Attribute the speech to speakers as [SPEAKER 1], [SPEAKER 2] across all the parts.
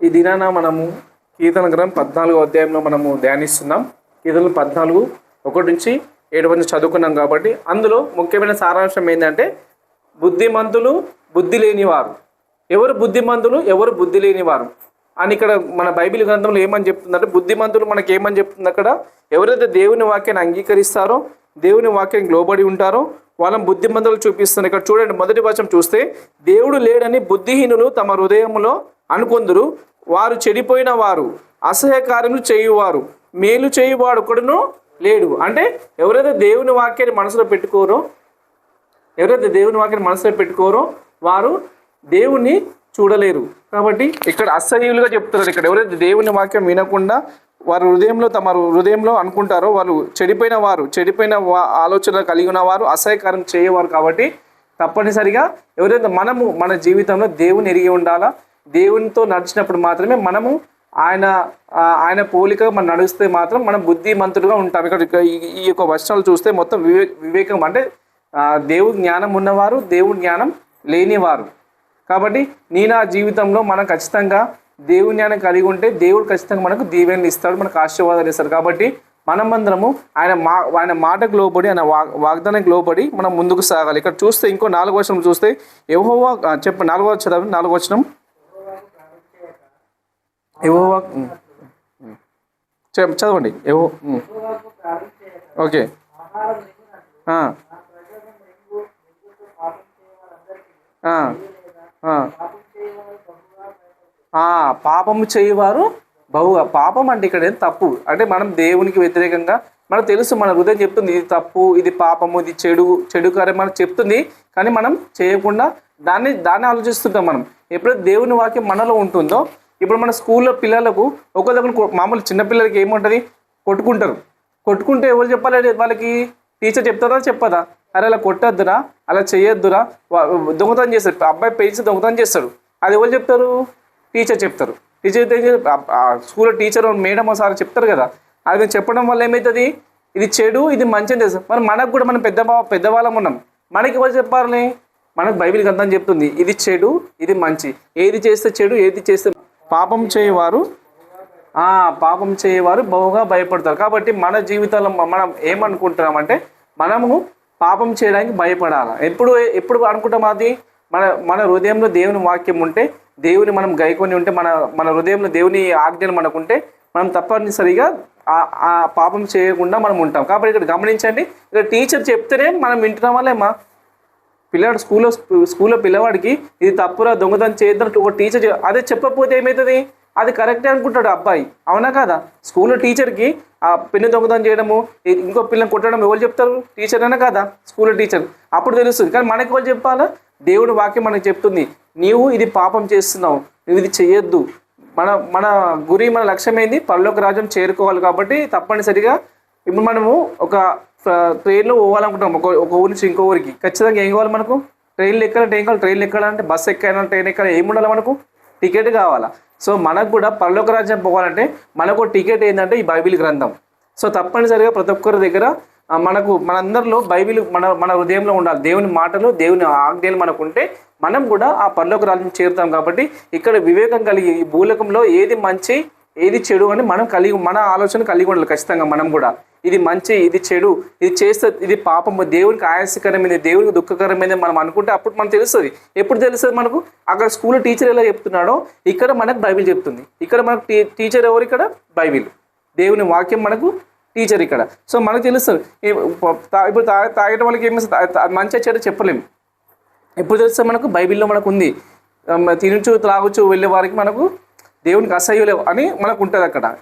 [SPEAKER 1] ఈ దినాన మనము కీర్తన గ్రంథం పద్నాలుగో అధ్యాయంలో మనము ధ్యానిస్తున్నాం. కీర్తనలు పద్నాలుగు ఒకటి నుంచి ఏడు వరకు చదువుకున్నాం కాబట్టి అందులో ముఖ్యమైన సారాంశం ఏంటంటే బుద్ధిమంతులు బుద్ధి లేనివారు ఎవరు బుద్ధిమంతులు ఎవరు బుద్ధి లేనివారు అని ఇక్కడ మన బైబిల్ గ్రంథంలో ఏమని చెప్తుందంటే బుద్ధిమంతులు మనకి ఏమని చెప్తుంది అక్కడ? ఎవరైతే దేవుని వాక్యాన్ని అంగీకరిస్తారో దేవుని వాక్యానికి లోబడి ఉంటారో వాళ్ళని బుద్ధిమంతులు చూపిస్తున్నారు. ఇక్కడ చూడండి మొదటి వచనం చూస్తే దేవుడు లేడని బుద్ధిహీనులు తమ హృదయంలో అనుకొందురు. వారు చెడిపోయిన వారు అసహ్య కార్యములు చేయువారు. మేలు చేయువాడు ఒకడును లేడు. అంటే ఎవరైతే దేవుని వాక్యాన్ని మనసులో పెట్టుకోరో ఎవరైతే దేవుని వాక్యాన్ని మనసులో పెట్టుకోరో వారు దేవుణ్ణి చూడలేరు. కాబట్టి ఇక్కడ అసహ్యులుగా చెప్తున్నారు ఇక్కడ. ఎవరైతే దేవుని వాక్యం వినకుండా వారు హృదయంలో తమ హృదయంలో అనుకుంటారో వాళ్ళు చెడిపోయిన వారు చెడిపోయిన వా- ఆలోచన కలిగి ఉన్నవారు అసహ్యకారం చేయవారు కాబట్టి తప్పనిసరిగా ఎవరైతే మనము మన జీవితంలో దేవుని ఎరిగి ఉండాలా దేవునితో నడిచినప్పుడు మాత్రమే మనము ఆయన ఆయన పోలిక మనం నడిస్తే మాత్రం మనం బుద్ధిమంతుడుగా ఉంటాం. ఇక్కడ ఈ- యొక్క వర్షాలు చూస్తే మొత్తం వివే వివేకం అంటే దేవుడు జ్ఞానం ఉన్నవారు దేవుడి జ్ఞానం లేనివారు. కాబట్టి నీ నా జీవితంలో మనం ఖచ్చితంగా దేవుని జ్ఞానం కలిగి ఉంటే దేవుడు ఖచ్చితంగా మనకు దీవెనలు ఇస్తాడు మనకు ఆశీర్వాదాలు ఇస్తాడు. కాబట్టి మనమందరము ఆయన మా ఆయన మాటకు లోబడి ఆయన వా వాగ్దానానికి లోబడి మనం ముందుకు సాగాలి. ఇక్కడ చూస్తే ఇంకో నాలుగు వచనం చూస్తే యెహోవా చెప్ప నాలుగో చదవండి నాలుగో వచనం. యెహోవా చదవండి. ఏవో ఓకే. పాపము చేయవారు బహుగా. పాపం అంటే ఇక్కడ ఏం తప్పు. అంటే మనం దేవునికి వ్యతిరేకంగా మనకు తెలుసు మన హృదయం చెప్తుంది ఇది తప్పు ఇది పాపము ఇది చెడు చెడు కార్యం మనకు చెప్తుంది. కానీ మనం చేయకుండా దాన్ని దాన్ని ఆలోచిస్తుంటాం మనం. ఎప్పుడైతే దేవుని వాక్యం మనలో ఉంటుందో ఇప్పుడు మన స్కూల్లో పిల్లలకు ఒకరిదొకరు కొ- మామూలు చిన్నపిల్లలకి ఏముంటుంది? కొట్టుకుంటారు. కొట్టుకుంటే ఎవరు చెప్పాలి? వాళ్ళకి టీచర్ చెప్తారా? చెప్పదా? అరే అలా కొట్టద్దురా అలా చేయొద్దురా దొంగతనం చేస్తారు. అబ్బాయి పేరెంట్స్ దొంగతనం చేస్తారు. అది ఎవరు చెప్తారు? టీచర్ చెప్తారు. టీచర్ స్కూల్లో టీచర్ మేడం సార్ చెప్తారు కదా. అది చెప్పడం వల్ల ఏమవుతుంది ఇది చెడు ఇది మంచి అని తెలుసు. మరి మనకు కూడా మనం పెద్ద బా- పెద్దవాళ్ళం ఉన్నాం. మనకి ఎవరు చెప్పాలని మనకు బైబిల్ గ్రంథం చెప్తుంది. ఇది చెడు ఇది మంచి. ఏది చేస్తే చెడు ఏది చేస్తే పాపం చేయవారు పాపం చేయవారు బహుగా భయపడతారు. కాబట్టి మన జీవితంలో మనం ఏమనుకుంటున్నామంటే మనము పాపం చేయడానికి భయపడాలి? ఎప్పుడు ఎప్పుడు అనుకుంటాం అది? మన మన హృదయంలో దేవుని వాక్యం ఉంటే దేవుని మనం గైకొని ఉంటే మన మన హృదయంలో దేవుని ఆజ్ఞలు మనకుంటే మనం తప్పనిసరిగా ఆ ఆ పాపం చేయకుండా మనం ఉంటాం. కాబట్టి ఇక్కడ గమనించండి ఇక్కడ టీచర్ చెప్తేనే మనం వింటున్నామా లేమా? పిల్లాడు స్కూల్లో స్కూల్లో పిల్లవాడికి ఇది తప్పురా దొంగతనం చేయొద్దని ఒక టీచర్ అదే చెప్పకపోతే ఏమవుతుంది అది కరెక్టే అనుకుంటాడు అబ్బాయి. అవునా కాదా? స్కూల్లో టీచర్కి ఆ పెన్ను దొంగతనం చేయడము ఇంకో పిల్లని కొట్టడం ఎవరు చెప్తారు? టీచర్ అయినా కదా? స్కూల్లో టీచర్ అప్పుడు తెలుస్తుంది. కానీ మనకి ఎవరు చెప్పాలా? దేవుడు వాక్యం మనకు చెప్తుంది. నీవు ఇది పాపం చేస్తున్నావు. నువ్వు ఇది చేయొద్దు మన మన గురి మన లక్ష్యం ఏంది పరలోక రాజ్యం చేరుకోవాలి కాబట్టి తప్పనిసరిగా ఇప్పుడు మనము ఒక ట్రైన్లో పోవాలనుకుంటాం ఒక ఒక ఊరి నుంచి ఇంకో ఊరికి. ఖచ్చితంగా ఏం కావాలి మనకు? ట్రైన్లు ఎక్కాలంటే ఏం కావాలి ట్రైన్లు ఎక్కాలంటే బస్సు ఎక్కాలంటే ట్రైన్ ఎక్కాలి ఏమి ఉండాలి మనకు? టికెట్ కావాలా. సో మనకు కూడా పరలోక రాజ్యం పోవాలంటే మనకు టికెట్ ఏంటంటే ఈ బైబిల్ గ్రంథం. సో తప్పనిసరిగా ప్రతి ఒక్కరి దగ్గర మనకు మనందరిలో బైబిల్ మన మన హృదయంలో ఉండాలి. దేవుని మాటలు దేవుని ఆజ్ఞలు మనకు ఉంటే మనం కూడా ఆ పరలోక రాజ్యం చేరుతాం కాబట్టి ఇక్కడ వివేకం కలిగి ఈ భూలోకంలో ఏది మంచి ఏది చెడు అని మనం కలిగి మన ఆలోచన కలిగి ఉండాలి ఖచ్చితంగా మనం కూడా. ఇది మంచి ఇది చెడు ఇది చేస్తే ఇది పాపము దేవునికి ఆయాసకరమైనది దేవునికి దుఃఖకరమైనది మనం అనుకుంటే అప్పుడు మనకు తెలుస్తుంది. ఎప్పుడు తెలుస్తుంది మనకు? అక్కడ స్కూల్లో టీచర్ ఎలా చెప్తున్నాడో ఇక్కడ మనకు బైబిల్ చెప్తుంది. ఇక్కడ మనకు టీచర్ ఎవరు ఇక్కడ? బైబిల్. దేవుని వాక్యం మనకు టీచర్ ఇక్కడ. సో మనకు తెలుస్తుంది. ఇప్పుడు తాగడం వాళ్ళకి ఏమి మంచిగా చెడు చెప్పలేము. ఎప్పుడు తెలుస్తే మనకు? బైబిల్లో మనకు ఉంది. ఆమ్, తినచ్చు త్రాగొచ్చు వెళ్ళే వారికి మనకు దేవునికి అసహ్యులేవు అని మనకు ఉంటుంది అక్కడ.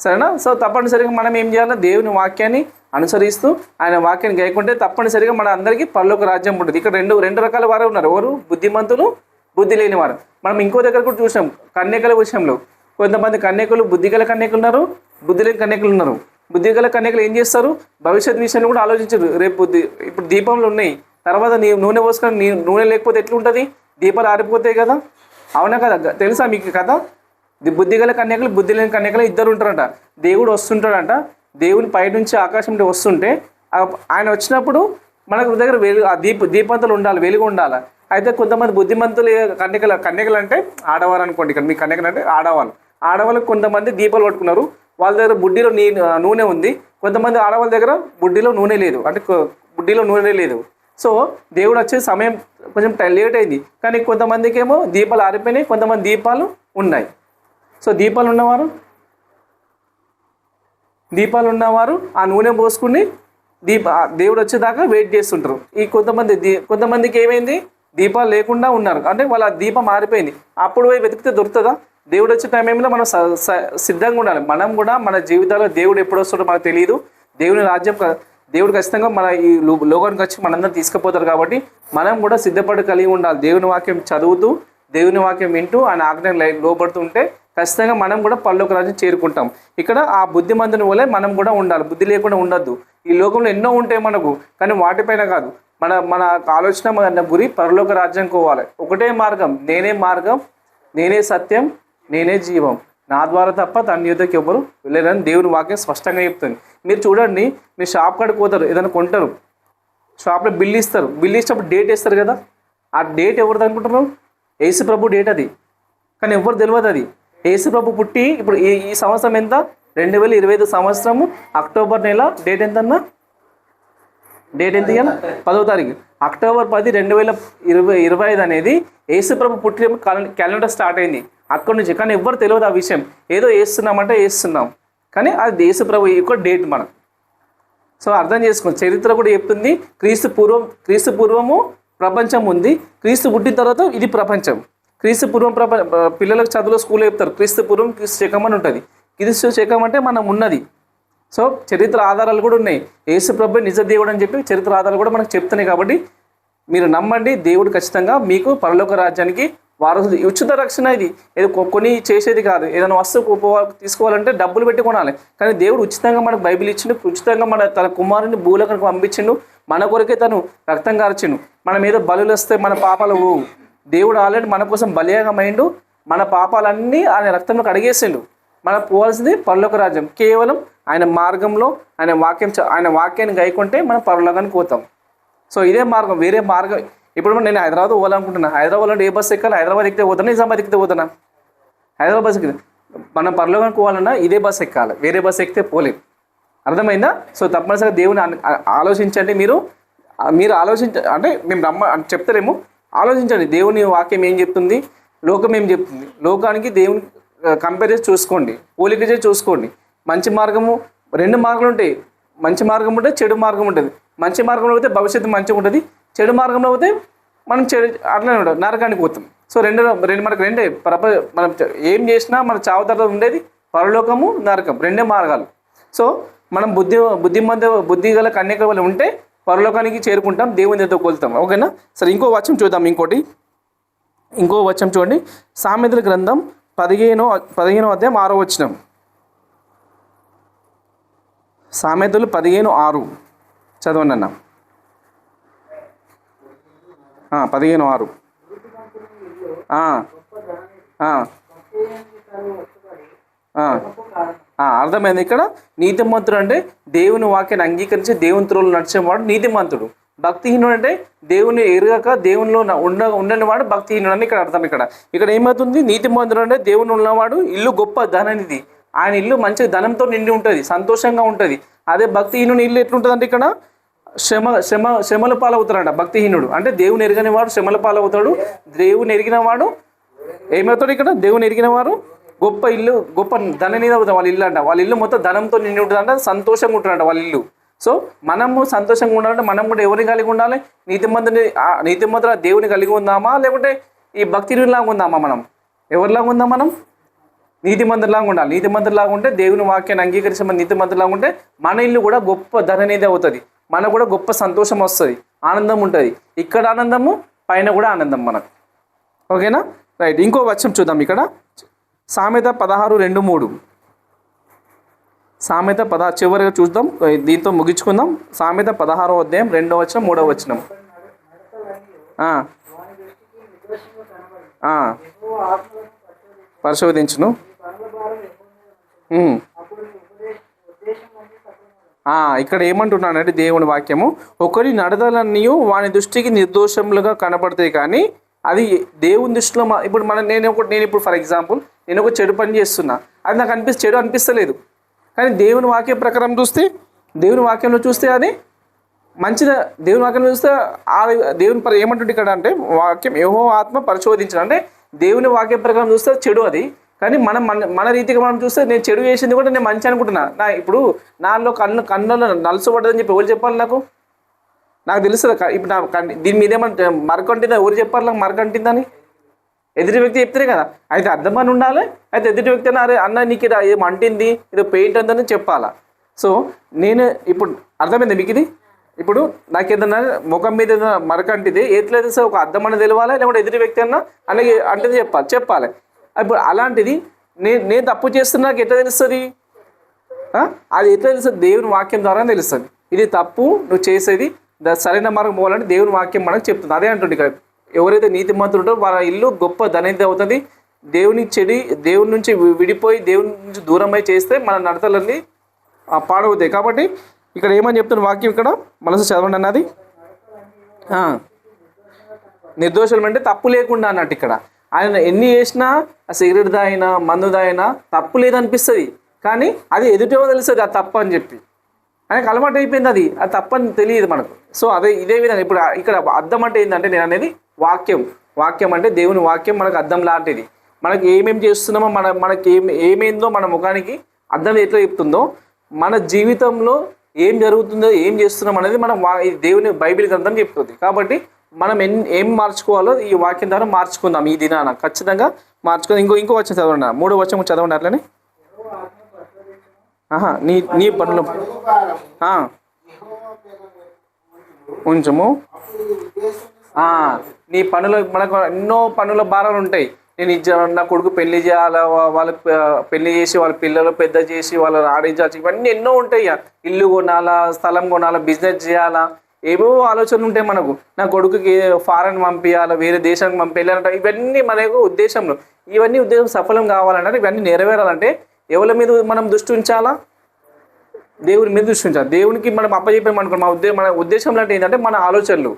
[SPEAKER 1] సరేనా? సో తప్పనిసరిగా మనం ఏం చేయాలి? దేవుని వాక్యాన్ని అనుసరిస్తూ ఆయన వాక్యాన్ని గైకుంటే తప్పనిసరిగా మన అందరికీ పరలోక రాజ్యం ఉంటుంది. ఇక్కడ రెండు రెండు రకాల వారు ఉన్నారు. ఎవరు? బుద్ధిమంతులు బుద్ధి లేని వారు. మనం ఇంకో దగ్గర కూడా చూసాం. కన్యకల విషయంలో. కొంతమంది కన్యకలు బుద్ధిగల కన్యకలు కన్యకులు ఉన్నారు. బుద్ధి లేని కన్యకలు ఉన్నారు. బుద్ధిగల కన్యకలు కన్యకులు ఏం చేస్తారు? భవిష్యత్ విషయాన్ని కూడా ఆలోచించరు. రేపు బుద్ధి ఇప్పుడు దీపంలో ఉన్నాయి. తర్వాత నీ నూనె పోసుకొని నీ నూనె లేకపోతే ఎట్లుంటుంది? దీపాలు ఆరిపోతాయి కదా? అవునా కదా? తెలుసా మీకు కదా బుద్ధిగల కన్యకలు బుద్ధి లేని కన్యకలు ఇద్దరు ఉంటారంట. దేవుడు వస్తుంటాడంట. దేవుని పైనుంచి ఆకాశం వస్తుంటే ఆయన వచ్చినప్పుడు మనకు దగ్గర వెలుగు ఆ దీప దీపంతులు ఉండాలి వెలుగు ఉండాలి. అయితే కొంతమంది బుద్ధిమంతులు కన్యకలు కన్యకలు అంటే ఆడవారు అనుకోండి ఇక్కడ మీ కన్యకలు అంటే ఆడవాళ్ళు ఆడవాళ్ళకి కొంతమంది దీపాలు పట్టుకున్నారు. వాళ్ళ దగ్గర బుడ్డిలో నీ నూనె ఉంది. కొంతమంది ఆడవాళ్ళ దగ్గర బుడ్డిలో నూనె లేదు. అంటే బుడ్డిలో నూనె లేదు. సో దేవుడు వచ్చే సమయం కొంచెం లేట్ అయింది. కానీ కొంతమందికి ఏమో దీపాలు ఆరిపోయినాయి కొంతమంది దీపాలు ఉన్నాయి. సో దీపాలు ఉన్నవారు? దీపాలు ఉన్నవారు ఆ నూనె పోసుకుని దీప దేవుడు వచ్చేదాకా వెయిట్ చేస్తుంటారు. ఈ కొంతమంది దీ కొంతమందికి ఏమైంది? దీపాలు లేకుండా ఉన్నారు. అంటే వాళ్ళ దీపం మారిపోయింది. అప్పుడు పోయి వెతికితే దొరుకుతుందా? దేవుడు వచ్చే టైం ఏమైనా మనం స- స- సిద్ధంగా ఉండాలి. మనం కూడా మన జీవితాల్లో దేవుడు ఎప్పుడు వస్తాడో మనకు తెలియదు. దేవుని రాజ్యం క- దేవుడు ఖచ్చితంగా మన ఈ లో- లోకానికి వచ్చి మనందరం తీసుకుపోతారు కాబట్టి మనం కూడా సిద్ధపడి కలిగి ఉండాలి. దేవుని వాక్యం చదువుతూ దేవుని వాక్యం వింటూ ఆయన ఆజ్ఞ లోబడుతుంటే ఖచ్చితంగా మనం కూడా పల్లోక రాజ్యం చేరుకుంటాం. ఇక్కడ ఆ బుద్ధిమంతుని వలె మనం కూడా ఉండాలి. బుద్ధి లేకుండా ఉండొద్దు. ఈ లోకంలో ఎన్నో ఉంటాయి మనకు కానీ వాటిపైన కాదు. మన మన ఆలోచన మన గురి పరలోక రాజ్యం కోవాలి. ఒకటే మార్గం నేనే మార్గం నేనే సత్యం నేనే జీవం. నా ద్వారా తప్ప తన యుద్ధకి ఎవరు వెళ్ళారని దేవుని వాక్యం స్పష్టంగా చెప్తుంది. మీరు చూడండి మీరు షాప్ కాడికి పోతారు ఏదైనా కొంటారు. షాప్లో బిల్ ఇస్తారు. బిల్ ఇచ్చినప్పుడు డేట్ ఇస్తారు కదా. ఆ డేట్ ఎవరిది అనుకుంటున్నారు ఏసు ప్రభు డేట్ అది. కానీ ఎవరు తెలియదు అది. యేసుప్రభు పుట్టి ఇప్పుడు ఈ ఈ సంవత్సరం ఎంత? రెండు వేల ఇరవై ఐదు సంవత్సరము అక్టోబర్ నెల డేట్ ఎంతన్నా? డేట్ ఎంత ఇయ్యాల పదో తారీఖు. అక్టోబర్ పది రెండు వేల ఇరవై ఇరవై ఐదు అనేది యేసుప్రభు పుట్టిన క్యాలెండర్ స్టార్ట్ అయింది. అక్కడి నుంచి. కానీ ఎవ్వరు తెలియదు ఆ విషయం. ఏదో వేస్తున్నామంటే వేస్తున్నాం కానీ అది యేసుప్రభు యొక్క డేట్ మనం. సో అర్థం చేసుకోండి చరిత్ర కూడా చెప్తుంది. క్రీస్తు పూర్వం క్రీస్తు పూర్వము ప్రపంచం ఉంది. క్రీస్తు పుట్టిన తర్వాత ఇది ప్రపంచం. క్రీస్తు పూర్వం ప్రపంచ పిల్లలకు చదువులో స్కూల్లో చెప్తారు క్రీస్తు పూర్వం క్రీస్తు శకం అని ఉంటుంది. క్రీస్తు శకం అంటే మనం ఉన్నది. సో చరిత్ర ఆధారాలు కూడా ఉన్నాయి. యేసు ప్రభు నిజ దేవుడు అని చెప్పి చరిత్ర ఆధారాలు కూడా మనకు చెప్తున్నాయి కాబట్టి మీరు నమ్మండి దేవుడు ఖచ్చితంగా మీకు పరలోక రాజ్యానికి వారసుడు. ఉచిత రక్షణ ఇది. ఏదో కొని చేసేది కాదు. ఏదైనా వస్తువు తీసుకోవాలంటే డబ్బులు పెట్టి కొనాలి. కానీ దేవుడు ఉచితంగా మనకు బైబిల్ ఇచ్చిండు ఉచితంగా మన తన కుమారుని భూలోకానికి పంపించిండు. మన కొరకే తను రక్తం కార్చిండు మన మీద బలులు వస్తే మన పాపాలు పోవు. దేవుడు ఆల్రెడీ మన కోసం బలీయమైండు మన పాపాలన్నీ ఆయన రక్తంలో కడిగేసిండు మనకు పోవాల్సింది పరలోక రాజ్యం. కేవలం ఆయన మార్గంలో ఆయన వాక్యం ఆయన వాక్యాన్ని గైకుంటే మనం పరలోకానికి పోతాం. సో ఇదే మార్గం వేరే మార్గం. ఇప్పుడు నేను హైదరాబాద్ పోవాలనుకుంటున్నా. హైదరాబాద్ అంటే ఏ బస్సు ఎక్కాలి? హైదరాబాద్ ఎక్కితే పోతున్నా నిజామాబాద్ ఎక్కితే పోతున్నా హైదరాబాద్ బస్ ఎక్కితే మనం పరలోకానికి పోవాలన్నా ఇదే బస్సు ఎక్కాలి. వేరే బస్సు ఎక్కితే పోలేం. అర్థమైందా? సో తప్పనిసరిగా దేవుని ఆలోచించండి మీరు. మీరు ఆలోచించ అంటే మేము రమ్మ చెప్తలేము. ఆలోచించండి. దేవుని వాక్యం ఏం చెప్తుంది? లోకం ఏం చెప్తుంది? లోకానికి దేవుని కంపేర్ చేసి చూసుకోండి. పోలిక చేసి చూసుకోండి. మంచి మార్గము రెండు మార్గాలు ఉంటాయి. మంచి మార్గం ఉంటుంది చెడు మార్గం ఉంటుంది. మంచి మార్గంలో పోతే భవిష్యత్తు మంచిగా ఉంటుంది. చెడు మార్గంలో పోతే మనం చెడు అట్లనే ఉంటాం నరకానికి పోతాం. సో రెండు రెండు మనకు రెండే. ప్రప మనం ఏం చేసినా మన చావు తర్వాత ఉండేది పరలోకము నరకం. రెండే మార్గాలు. సో మనం బుద్ధి బుద్ధిమంత బుద్ధి గల కన్యక వల్ల ఉంటే పరలోకానికి చేరుకుంటాం దేవుని దగ్గర కొలుతాం ఓకేనా? సరే ఇంకో వచనం చూద్దాం ఇంకోటి. ఇంకో వచనం చూడండి. సామెతల గ్రంథం పదిహేనో పదిహేనో అధ్యాయం ఆరో వచనం. సామెతలు పదిహేను ఆరు. చదవండి అన్న. పదిహేను ఆరు. ఆ. ఆ, అర్థమైంది ఇక్కడ? నీతిమంతుడు అంటే దేవుని వాక్యాన్ని అంగీకరించి దేవుని త్రోలు నడిచేవాడు నీతిమంతుడు. భక్తిహీనుడు అంటే దేవుని ఎరగక దేవునిలో ఉండ ఉండని వాడు భక్తిహీనుడు అని ఇక్కడ అర్థం ఇక్కడ. ఇక్కడ ఏమవుతుంది? నీతిమంతుడు అంటే దేవుని ఉన్నవాడు ఇల్లు గొప్ప ధననిది ఆయన ఇల్లు మంచి ధనంతో నిండి ఉంటుంది సంతోషంగా ఉంటుంది. అదే భక్తిహీనుని ఇల్లు ఎట్లుంటుంది ఇక్కడ? శ్రమ శ్రమ శ్రమల పాలవుతాడంట భక్తిహీనుడు. అంటే దేవుని ఎరగని వాడు శ్రమల పాలవుతాడు. దేవుని ఎరిగిన వాడు ఏమవుతాడు ఇక్కడ? దేవుని ఎరిగిన వారు గొప్ప ఇల్లు గొప్ప ధన అవుతాం వాళ్ళ ఇల్లు అంట. వాళ్ళ ఇల్లు మొత్తం ధనంతో నిండి ఉంటుందంట సంతోషంగా ఉంటుందంట వాళ్ళ ఇల్లు. సో మనము సంతోషంగా ఉండాలంటే మనం కూడా ఎవరిని కలిగి ఉండాలి? నీతిమంతుని నీతి నీతిమంతుల దేవుని కలిగి ఉందామా? లేకుంటే ఈ భక్తిలాగా ఉందామా మనం? ఎవరిలాగా ఉందాం మనం? నీతిమంతులాగా ఉండాలి. నీతిమంతులాగా ఉంటే దేవుని వాక్యాన్ని అంగీకరించే మన నీతిమంతులాగా ఉంటే మన ఇల్లు కూడా గొప్ప ధననిధి అవుతుంది. మనకు కూడా గొప్ప సంతోషం వస్తుంది. ఆనందం ఉంటుంది. ఇక్కడ ఆనందము పైన కూడా ఆనందం మనకు. ఓకేనా? రైట్. ఇంకో వచ్చం చూద్దాం ఇక్కడ. సామెత పదహారు రెండు మూడు. సామెత పద చివరిగా చూద్దాం. దీంతో ముగించుకుందాం. సామెత పదహారో అధ్యాయం రెండో వచనం మూడో వచనం. పరిశోధించును. ఇక్కడ ఏమంటున్నానంటే దేవుని వాక్యము ఒకరి నడదలన్నీ వాని దృష్టికి నిర్దోషములుగా కనబడతాయి కానీ అది దేవుని దృష్టిలో మా- ఇప్పుడు మన నేను ఒక నేను ఇప్పుడు ఫర్ ఎగ్జాంపుల్ నేను ఒక చెడు పని చేస్తున్నా. అది నాకు అనిపిస్తే చెడు అనిపిస్తలేదు. కానీ దేవుని వాక్యం ప్రకారం చూస్తే దేవుని వాక్యంలో చూస్తే అది మంచిగా దేవుని వాక్యం చూస్తే ఆ దేవుని పర ఏమంటుంది ఇక్కడ అంటే వాక్యం ఏహో ఆత్మ పరిశోధించడం. అంటే దేవుని వాక్యం ప్రకారం చూస్తే చెడు అది. కానీ మనం మన మన రీతిగా మనం చూస్తే నేను చెడు చేసింది కూడా నేను మంచి అనుకుంటున్నా. నా ఇప్పుడు నాలో కన్ను కన్నులో నలుసపడ్డదని చెప్పి ఎవరు చెప్పాలి నాకు? నాకు తెలుస్తుంది ఇప్పుడు నా దీని మీద ఏమంటే మరకంటిందా ఎవరు చెప్పారు నాకు మరకంటిందని ఎదుటి వ్యక్తి చెప్తారే కదా. అయితే అర్థమని ఉండాలి అయితే ఎదుటి వ్యక్తి అయినా అరే అన్న నీకు ఇది ఏం అంటింది? ఇది పెయింట్ అందని చెప్పాలా? సో నేను ఇప్పుడు అర్థమైంది మీకు ఇది? ఇప్పుడు నాకు ఏదన్నా ముఖం మీద ఏదైనా మరక అంటిది ఎట్లయితే సార్ ఒక అర్థం అనేది తెలియాలి లేకుంటే ఎదుటి వ్యక్తి అయినా అలాగే అంటే చెప్పాలి చెప్పాలి. ఇప్పుడు అలాంటిది నేను నేను తప్పు చేస్తున్నా నాకు ఎట్లా తెలుస్తుంది? అది ఎట్లా తెలుస్తుంది? దేవుని వాక్యం ద్వారా తెలుస్తుంది. ఇది తప్పు నువ్వు చేసేది సరైన మార్గం పోవాలంటే దేవుని వాక్యం మనకు చెప్తుంది. అదే అంటుంది ఇక్కడ. ఎవరైతే నీతిమంతులు ఉంటారో వాళ్ళ ఇల్లు గొప్ప ధనైతే అవుతుంది. దేవుని చెడి దేవుని నుంచి విడిపోయి దేవుని నుంచి దూరమై చేస్తే మన నడతలన్నీ పాడవుతాయి. కాబట్టి ఇక్కడ ఏమని చెప్తున్న వాక్యం ఇక్కడ? మనసు చదవండి అన్నది. నిర్దోషం నిర్దోషులం అంటే తప్పు లేకుండా అన్నట్టు ఇక్కడ. ఆయన ఎన్ని చేసినా ఆ సిగరెట్ దాయినా మందు దాయినా తప్పు లేదనిపిస్తుంది. కానీ అది ఎదుటో తెలుస్తుంది అది తప్పు అని చెప్పి. ఆయనకు అలవాటు అయిపోయింది అది. అది తప్పని తెలియదు మనకు. సో అదే ఇదే విధంగా ఇప్పుడు ఇక్కడ అర్థం అంటే ఏంటంటే నేను అనేది వాక్యం. వాక్యం అంటే దేవుని వాక్యం మనకు అర్థం లాంటిది. మనకి ఏమేమి చేస్తున్నామో మన మనకి ఏం ఏమైందో మన ముఖానికి అర్థం ఎట్లా చెప్తుందో మన జీవితంలో ఏం జరుగుతుందో ఏం చేస్తున్నాం అనేది మనం వా- దేవుని బైబిల్ గ్రంథం చెప్తుంది. కాబట్టి మనం ఎన్ ఏం మార్చుకోవాలో ఈ వాక్యం ద్వారా మార్చుకుందాం ఈ దినాన. ఖచ్చితంగా మార్చుకుందాం ఇంకో ఇంకో వచ్చి చదవండి మూడో వచ్చం చదవండి అట్లనే. నీ నీ పనులు. కొంచెము ఉంచము. నీ పనులు మనకు ఎన్నో పనుల భారాలు ఉంటాయి. నేను ఇచ్చాను నా కొడుకు పెళ్ళి చేయాలా వాళ్ళ పెళ్ళి చేసి వాళ్ళ పిల్లలు పెద్ద చేసి వాళ్ళ ఆడించాల్సి ఇవన్నీ ఎన్నో ఉంటాయి ఇక. ఇల్లు కొనాలా స్థలం కొనాలా బిజినెస్ చేయాలా ఏవో ఆలోచనలు ఉంటాయి మనకు. నా కొడుకుకి ఫారెన్ పంపించాలా వేరే దేశానికి పంపించాలంటే ఇవన్నీ మనకు ఉద్దేశంలో. ఇవన్నీ ఉద్దేశం సఫలం కావాలంటే ఇవన్నీ నెరవేరాలంటే ఎవరి మీద మనం దృష్టి ఉంచాలా? దేవుని మీద దృష్టి ఉంచాలి. దేవునికి మనం అప్పచెప్పాము అనుకోండి. మా ఉద్దే మన ఉద్దేశం లాంటి ఏంటంటే మన ఆలోచనలు.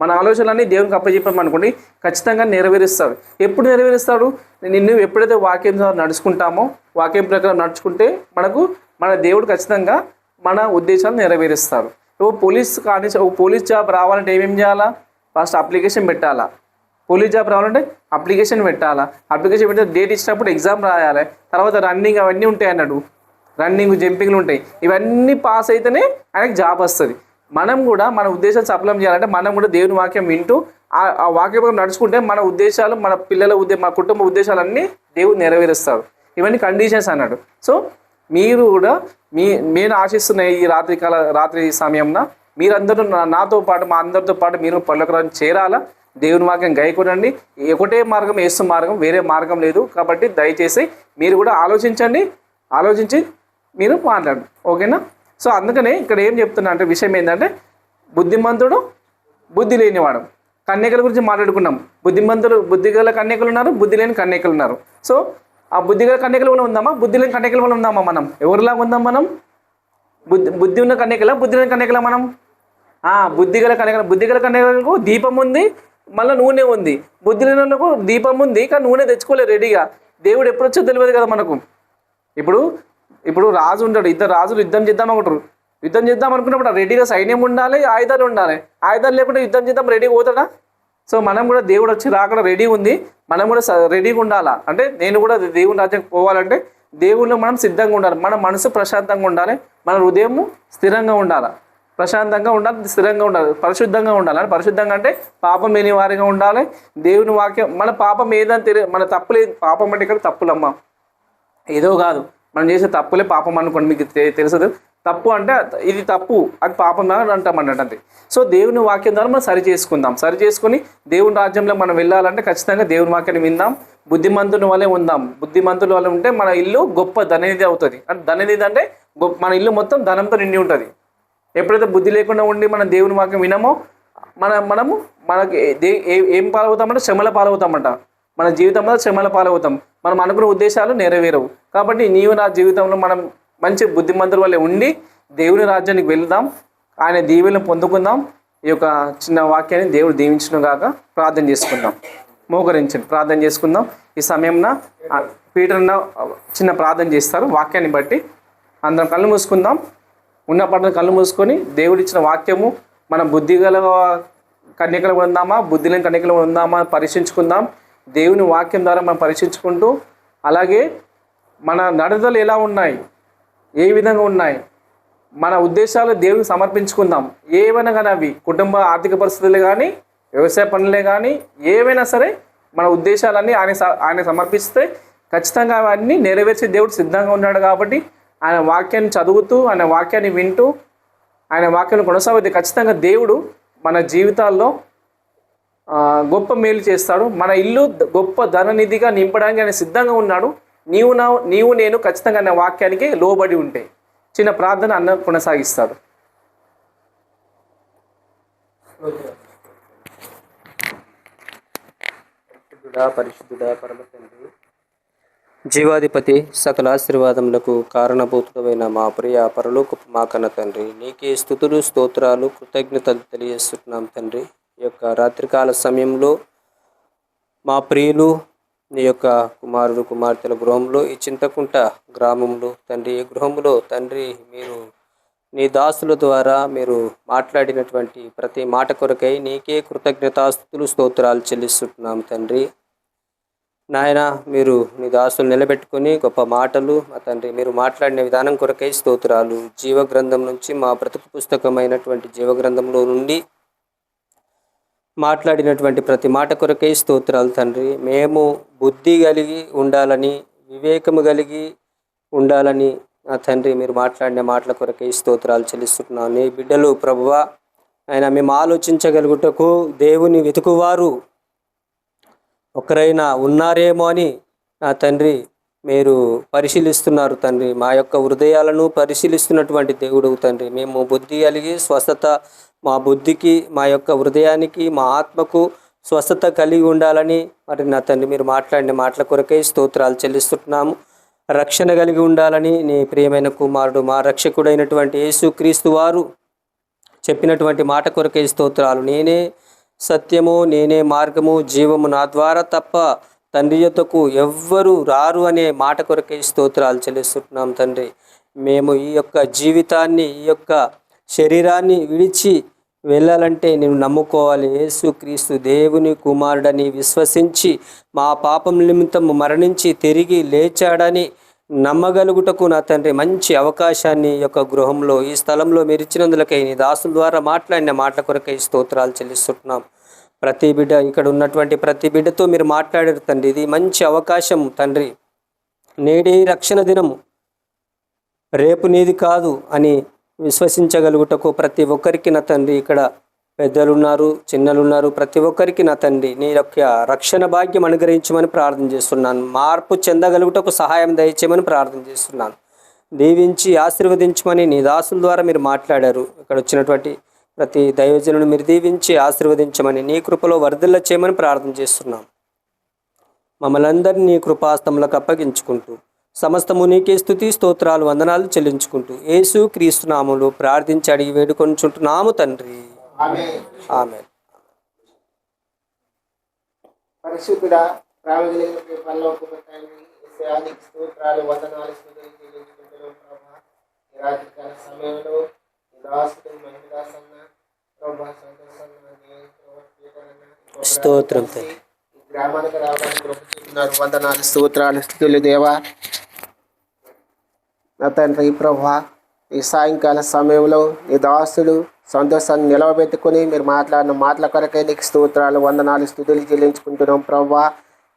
[SPEAKER 1] మన ఆలోచనలన్నీ దేవునికి అప్పచెప్పాము అనుకోండి ఖచ్చితంగా నెరవేరుస్తాడు ఎప్పుడు నెరవేరుస్తాడు? నిన్ను ఎప్పుడైతే వాక్యం నడుచుకుంటామో వాక్యం ప్రకారం నడుచుకుంటే మనకు మన దేవుడు ఖచ్చితంగా మన ఉద్దేశాలు నెరవేరుస్తాడు ఓ పోలీస్ కానీ ఓ పోలీస్ జాబ్ రావాలంటే ఏమేమి చేయాలా? ఫస్ట్ అప్లికేషన్ పెట్టాలా? పోలీస్ జాబ్ రావాలంటే అప్లికేషన్ పెట్టాలా? అప్లికేషన్ పెడితే డేట్ ఇచ్చినప్పుడు ఎగ్జామ్ రాయాలి. తర్వాత రన్నింగ్ అవన్నీ ఉంటాయి అన్నాడు. రన్నింగ్ జంపింగ్లు ఉంటాయి. ఇవన్నీ పాస్ అయితేనే ఆయనకి జాబ్ వస్తుంది. మనం కూడా మన ఉద్దేశాలు సఫలం చేయాలంటే మనం కూడా దేవుని వాక్యం వింటూ ఆ వాక్యం నడుచుకుంటే మన ఉద్దేశాలు మన పిల్లల ఉద్దే మన కుటుంబ ఉద్దేశాలన్నీ దేవుడు నెరవేరుస్తాడు ఇవన్నీ కండిషన్స్ అన్నాడు. సో మీరు కూడా మీ నేను ఆశిస్తున్న ఈ రాత్రి కాల రాత్రి సమయంలో మీరందరూ నా- నాతో పాటు మా అందరితో పాటు మీరు పల్లకరం చేరాలా? దేవుని వాక్యం గైకొనండి. ఒకటే మార్గం ఏసు మార్గం వేరే మార్గం లేదు. కాబట్టి దయచేసి మీరు కూడా ఆలోచించండి. ఆలోచించి మీరు మాట్లాడండి. ఓకేనా? సో అందుకనే ఇక్కడ ఏం చెప్తున్నా అంటే విషయం ఏంటంటే బుద్ధిమంతుడు బుద్ధి లేనివాడు. కన్యకల గురించి మాట్లాడుకున్నాం. బుద్ధిమంతుడు బుద్ధి గల కన్యకలు ఉన్నారు బుద్ధి లేని కన్యకలు ఉన్నారు. సో ఆ బుద్ధి గల కన్యకల వల్ల ఉందామా? బుద్ధి లేని కన్యకల వల్ల ఉందామా మనం? ఎవరిలాగా ఉందాం మనం? బుద్ధి బుద్ధి ఉన్న కన్యకల బుద్ధి లేని కన్యకల మనం? బుద్ధిగల బుద్ధి గల కన్యకల బుద్ధి గల కన్యకలకు దీపం ఉంది. మళ్ళీ నూనె ఉంది. బుద్ధి లేనకు దీపం ఉంది కానీ నూనె తెచ్చుకోలేదు రెడీగా. దేవుడు ఎప్పుడు వచ్చో తెలియదు కదా మనకు. ఇప్పుడు ఇప్పుడు రాజు ఉంటాడు ఇద్దరు రాజులు యుద్ధం చేద్దాం అనుకుంటారు. యుద్ధం చేద్దాం అనుకున్నప్పుడు రెడీగా సైన్యం ఉండాలి ఆయుధాలు ఉండాలి. ఆయుధాలు లేకుండా యుద్ధం చేద్దాం రెడీగా పోతాడా? సో మనం కూడా దేవుడు వచ్చి రాకుండా రెడీ ఉంది. మనం కూడా రెడీగా ఉండాలా? అంటే నేను కూడా దేవుని రాజ్యం పోవాలంటే దేవుళ్ళు మనం సిద్ధంగా ఉండాలి. మన మనసు ప్రశాంతంగా ఉండాలి. మన హృదయం స్థిరంగా ఉండాలి? ప్రశాంతంగా ఉండాలి స్థిరంగా ఉండాలి పరిశుద్ధంగా ఉండాలి. అంటే పరిశుద్ధంగా అంటే పాపం లేని వారిగా ఉండాలి. దేవుని వాక్యం మన పాపం ఏదని తెలియ మన తప్పులే పాపం అంటే ఇక్కడ తప్పులమ్మ. ఏదో కాదు. మనం చేసే తప్పులే పాపం అనుకోండి మీకు తె- తెలుసదు. తప్పు అంటే ఇది తప్పు అది పాపం అని అంటాం అన్నట్టు అంతే. సో దేవుని వాక్యం ద్వారా మనం సరి చేసుకుందాం. సరి చేసుకొని దేవుని రాజ్యంలో మనం వెళ్ళాలంటే ఖచ్చితంగా దేవుని వాక్యాన్ని విందాం. బుద్ధిమంతుని వల్లే ఉందాం. బుద్ధిమంతుల వల్ల ఉంటే మన ఇల్లు గొప్ప ధననిధి అవుతుంది. అంటే ధననిధి అంటే గొప్ప మన ఇల్లు మొత్తం ధనంతో నిండి ఉంటుంది. ఎప్పుడైతే బుద్ధి లేకుండా ఉండి మనం దేవుని వాక్యం వినమో మన మనము మనకి ఏం పాలవుతామంటే శ్రమల పాలవుతామంట. మన జీవితంలో శ్రమల పాలవుతాం. మనం అనుకున్న ఉద్దేశాలు నెరవేరవు. కాబట్టి నీవు నా జీవితంలో మనం మంచి బుద్ధిమంతుల వల్లే ఉండి దేవుని రాజ్యానికి వెళ్దాం. ఆయన దీవెలను పొందుకుందాం. ఈ యొక్క చిన్న వాక్యాన్ని దేవుడు దీవించను గాక ప్రార్థన చేసుకుందాం. మోకరించండి. ప్రార్థన చేసుకుందాం. ఈ సమయంలో పీటర్న చిన్న ప్రార్థన చేస్తారు. వాక్యాన్ని బట్టి అందరం కళ్ళు మూసుకుందాం. ఉన్న పట్ల కళ్ళు మూసుకొని దేవుడిచ్చిన వాక్యము మన బుద్ధి గల కన్యకలు ఉందామా బుద్ధి లేని కన్యకలు ఉందామా పరీక్షించుకుందాం. దేవుని వాక్యం ద్వారా మనం పరీక్షించుకుంటూ అలాగే మన నడతలు ఎలా ఉన్నాయి ఏ విధంగా ఉన్నాయి మన ఉద్దేశాలు దేవునికి సమర్పించుకుందాం. ఏవైనా కానీ అవి కుటుంబ ఆర్థిక పరిస్థితులు కానీ వ్యవసాయ పనులే కానీ ఏవైనా సరే మన ఉద్దేశాలన్నీ ఆయన స- ఆయన సమర్పిస్తే ఖచ్చితంగా అవన్నీ నెరవేర్చే దేవుడు సిద్ధంగా ఉన్నాడు కాబట్టి ఆయన వాక్యాన్ని చదువుతూ ఆయన వాక్యాన్ని వింటూ ఆయన వాక్యాన్ని కొనసాగితే ఖచ్చితంగా దేవుడు మన జీవితాల్లో గొప్ప మేలు చేస్తాడు. మన ఇల్లు గొప్ప ధననిధిగా నింపడానికి ఆయన సిద్ధంగా ఉన్నాడు. నీవు నా నీవు నేను ఖచ్చితంగా ఆయన వాక్యానికి లోబడి ఉంటే చిన్న ప్రార్థన అన్న కొనసాగిస్తాడు.
[SPEAKER 2] పరిశుద్ధుడా పరిశుద్ధుడా పరమ తండ్రి జీవాధిపతి సకల ఆశీర్వాదములకు కారణభూతుడమైన మా ప్రియ పరలోకపు మా కన్న తండ్రి నీకే స్థుతులు స్తోత్రాలు కృతజ్ఞతలు తెలియజేస్తున్నాం తండ్రి. ఈ యొక్క రాత్రికాల సమయంలో మా ప్రియులు నీ యొక్క కుమారుడు కుమార్తెల గృహంలో ఈ చింతకుంట గ్రామంలో తండ్రి ఈ గృహంలో తండ్రి మీరు నీ దాసుల ద్వారా మీరు మాట్లాడినటువంటి ప్రతి మాట కొరకై నీకే కృతజ్ఞతాస్తుతులు స్తోత్రాలు చెల్లిస్తున్నాం తండ్రి. నాయన మీరు నీ దాసులు నిలబెట్టుకొని గొప్ప మాటలు మా తండ్రి మీరు మాట్లాడిన విధానం కొరకై స్తోత్రాలు. జీవగ్రంథం నుంచి మా బ్రతుకు పుస్తకమైనటువంటి జీవగ్రంథంలో నుండి మాట్లాడినటువంటి ప్రతి మాట కొరకై స్తోత్రాలు తండ్రి. మేము బుద్ధి కలిగి ఉండాలని వివేకము కలిగి ఉండాలని నా తండ్రి మీరు మాట్లాడిన మాటల కొరకై స్తోత్రాలు చెల్లిస్తున్నాను. నీ బిడ్డలు ప్రభువ ఆయన మేము ఆలోచించగలుగుటకు దేవుని వెతుకువారు. ఒకరైనా ఉన్నారేమో అని నా తండ్రి మీరు పరిశీలిస్తున్నారు తండ్రి. మా యొక్క హృదయాలను పరిశీలిస్తున్నటువంటి దేవుడు తండ్రి. మేము బుద్ధి కలిగి స్వస్థత మా బుద్ధికి మా యొక్క హృదయానికి మా ఆత్మకు స్వస్థత కలిగి ఉండాలని మరి నా తండ్రి మీరు మాట్లాడిన మాటల కొరకై స్తోత్రాలు చెల్లిస్తున్నాము. రక్షణ కలిగి ఉండాలని నీ ప్రియమైన కుమారుడు మా రక్షకుడైనటువంటి యేసుక్రీస్తు వారు చెప్పినటువంటి మాట కొరకే స్తోత్రాలు. నేనే సత్యము నేనే మార్గము జీవము నా ద్వారా తప్ప తండ్రి యొద్దకు ఎవ్వరు రారు అనే మాట కొరకే స్తోత్రాలు చెల్లిస్తున్నాం తండ్రి. మేము ఈ యొక్క జీవితాన్ని ఈ యొక్క శరీరాన్ని విడిచి వెళ్ళాలంటే నేను నమ్ముకోవాలి. యేసుక్రీస్తు దేవుని కుమారుడని విశ్వసించి మా పాపం నిమిత్తం మరణించి తిరిగి లేచాడని నమ్మగలుగుటకు నా తండ్రి మంచి అవకాశాన్ని యొక్క గృహంలో ఈ స్థలంలో మీరు ఇచ్చినందులకై నీ దాసుల ద్వారా మాట్లాడిన మాటల కొరకై స్తోత్రాలు చెల్లిస్తున్నాం. ప్రతి బిడ్డ ఇక్కడ ఉన్నటువంటి ప్రతి బిడ్డతో మీరు మాట్లాడారు తండ్రి. ఇది మంచి అవకాశం తండ్రి. నేడే రక్షణ దినము రేపు నీది కాదు అని విశ్వసించగలుగుటకు ప్రతి ఒక్కరికి నా తండ్రి ఇక్కడ పెద్దలున్నారు చిన్నలున్నారు. ప్రతి ఒక్కరికి నా తండ్రి నీ యొక్క రక్షణ భాగ్యం అనుగ్రహించమని ప్రార్థన చేస్తున్నాను. మార్పు చెందగలుగుటకు సహాయం దయచేయమని ప్రార్థన చేస్తున్నాను. దీవించి ఆశీర్వదించమని నీ దాసుల ద్వారా మీరు మాట్లాడారు. ఇక్కడ వచ్చినటువంటి ప్రతి దైవజనుని మీరు దీవించి ఆశీర్వదించమని నీ కృపలో వరదల చేయమని ప్రార్థన చేస్తున్నాం. మమ్మల్ని అందరినీ నీ కృపాస్తములకు అప్పగించుకుంటూ సమస్తము నీకే స్థుతి స్తోత్రాలు వందనాలు చెల్లించుకుంటూ యేసు క్రీస్తునాములు ప్రార్థించి అడిగి వేడుకొనిచుంటున్నాము తండ్రి. ఆమె
[SPEAKER 3] పరిశుద్ధుడా ప్రాణగలిగిన తండ్రి స్తోత్రాలు వందనాలు స్తుతులు చెల్లించుకుంటున్నాం ప్రభా ఈ రాత్రికాల సమయంలో ఈ మహిళాసన్న ప్రభా సంతోషన్న
[SPEAKER 2] స్తోత్రం
[SPEAKER 3] గ్రామానికి రావడానికి వందనాలు స్తోత్రాలు స్థుతులు దేవా. నా తండ్రి ప్రభా ఈ సాయంకాల సమయంలో ఈ దాసుడు సంతోషాన్ని నిలవబెట్టుకుని మీరు మాట్లాడిన మాటల కొరకే నీకు స్తోత్రాలు వందనాలు స్థుతులు చెల్లించుకుంటున్నాం ప్రభా.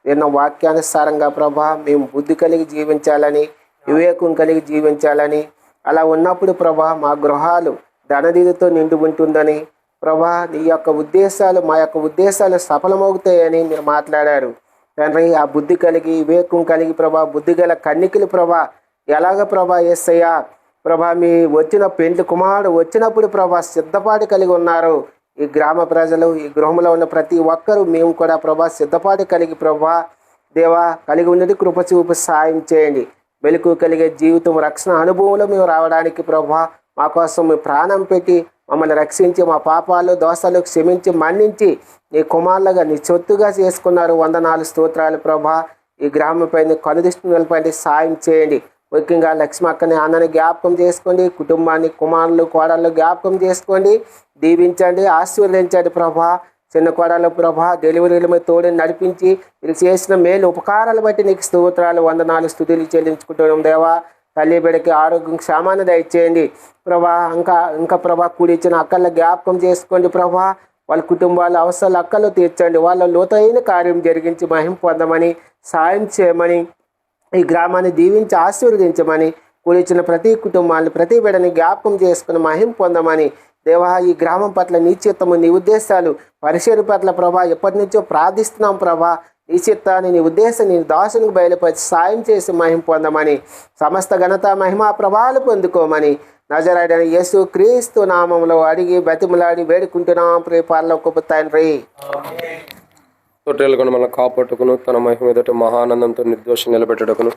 [SPEAKER 3] విన్న వాక్యానుసారంగా ప్రభా మేము బుద్ధి కలిగి జీవించాలని వివేకం కలిగి జీవించాలని అలా ఉన్నప్పుడు ప్రభా మా గృహాలు ధననిధితో నిండి ఉంటుందని ప్రభా నీ యొక్క ఉద్దేశాలు మా యొక్క ఉద్దేశాలు సఫలమవుతాయని మీరు మాట్లాడారు. తండ్రి ఆ బుద్ధి కలిగి వివేకం కలిగి ప్రభా బుద్ధి గల కన్నికలు ప్రభా ఎలాగ ప్రభా ఎస్సయ్యా ప్రభా మీ వచ్చిన పెండ్లి కుమారుడు వచ్చినప్పుడు ప్రభా సిద్ధపాటు కలిగి ఉన్నారు. ఈ గ్రామ ప్రజలు ఈ గృహంలో ఉన్న ప్రతి ఒక్కరూ మేము కూడా ప్రభా సిద్ధపాటు కలిగి ప్రభా దేవా కలిగి ఉన్నది కృప చూపు సాయం చేయండి. వెలుగు కలిగే జీవితం రక్షణ అనుభవంలో మేము రావడానికి ప్రభా మా కోసం మీ ప్రాణం పెట్టి మమ్మల్ని రక్షించి మా పాపాలు దోషాలు క్షమించి మన్నించి నీ కుమారులుగా నీ చొత్తుగా చేసుకున్నారు. వందనాలు స్తోత్రాలు ప్రభా. ఈ గ్రామంపై కనుదిష్టి నిలపండి సాయం చేయండి. ముఖ్యంగా లక్ష్మక్కని అన్నని జ్ఞాపకం చేసుకోండి. కుటుంబాన్ని కుమారులు కోడళ్ళు జ్ఞాపకం చేసుకోండి. దీవించండి ఆశీర్వదించండి ప్రభా. చిన్న కోడలు ప్రభా డెలివరీల మీద తోడి నడిపించి వీళ్ళు చేసిన మేలు ఉపకారాలు బట్టి నీకు స్తోత్రాలు వందనాలు స్థుతులు చెల్లించుకుంటున్నాం దేవా. తల్లి బిడ్డకి ఆరోగ్యం క్షేమాన్ని దయచేయండి. ప్రభా ఇంకా ఇంకా ప్రభా కూడిచ్చిన అక్కల జ్ఞాపకం చేసుకోండి ప్రభా. వాళ్ళ కుటుంబాల అవసరాలు అక్కలు తీర్చండి. వాళ్ళ లోతైన కార్యం జరిగించి మహిం పొందమని సాయం చేయమని ఈ గ్రామాన్ని దీవించి ఆశీర్వదించమని కూలిచిన ప్రతి కుటుంబాన్ని ప్రతి బిడని జ్ఞాపకం చేసుకుని మహిం పొందమని దేవా ఈ గ్రామం పట్ల నీ చిత్తము నీ ఉద్దేశాలు పరిశీలి పట్ల ప్రభా ఎప్పటి నుంచో ప్రార్థిస్తున్నాం ప్రభా. నీ చిత్తాన్ని నీ ఉద్దేశం నీ దాసునికి బయలుపరిచి సాయం చేసి మహిం పొందమని సమస్త ఘనత మహిమా ప్రభావాలు పొందుకోమని నజరాడైన యేసు క్రీస్తు నామంలో అడిగి బతిమలాడి వేడుకుంటున్నాం. ప్రేపాల్లో గొప్ప తండ్రి.
[SPEAKER 4] తొట్టేలుకొని మనం కాపాటుకును తన మహిమ ఎదుట మహానందంతో నిర్దోషం నిలబెట్టుటకును.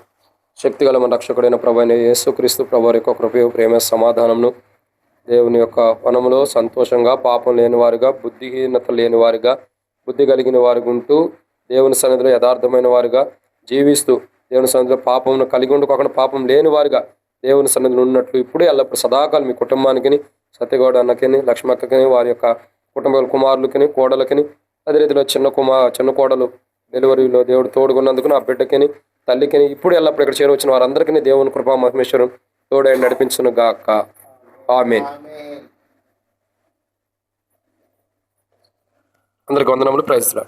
[SPEAKER 4] శక్తిగల మన రక్షకుడైన ప్రభు అయిన యేసుక్రీస్తు ప్రభు యొక్క కృపయు ప్రేమ సమాధానమును దేవుని యొక్క వనములో సంతోషంగా పాపం లేనివారుగా బుద్ధిహీనత లేనివారుగా బుద్ధి కలిగిన వారుగా ఉంటూ దేవుని సన్నిధిలో యథార్థమైన వారుగా జీవిస్తూ దేవుని సన్నిధిలో పాపమును కలిగి ఉండుకోకుండా పాపం లేని వారుగా దేవుని సన్నిధిలో ఉన్నట్లు ఇప్పుడే ఎల్లప్పుడు సదాకాలం మీ కుటుంబానికి సత్యగౌడ అన్నకిని లక్ష్మక్కకిని వారి యొక్క కుటుంబ కుమారులకిని కోడలకిని అదే రీతిలో చిన్న కుమార్ చిన్న కోడలు డెలివరీలో దేవుడు తోడుకున్నందుకు నా బిడ్డకిని తల్లికిని ఇప్పుడు ఎల్లప్పుడు ఇక్కడ చేరవచ్చిన వారందరికీ దేవుని కృపా మహేశ్వరం తోడై నడిపించును గాక. ఆమెన్. అందరికి వందనములు. ప్రైజ్లా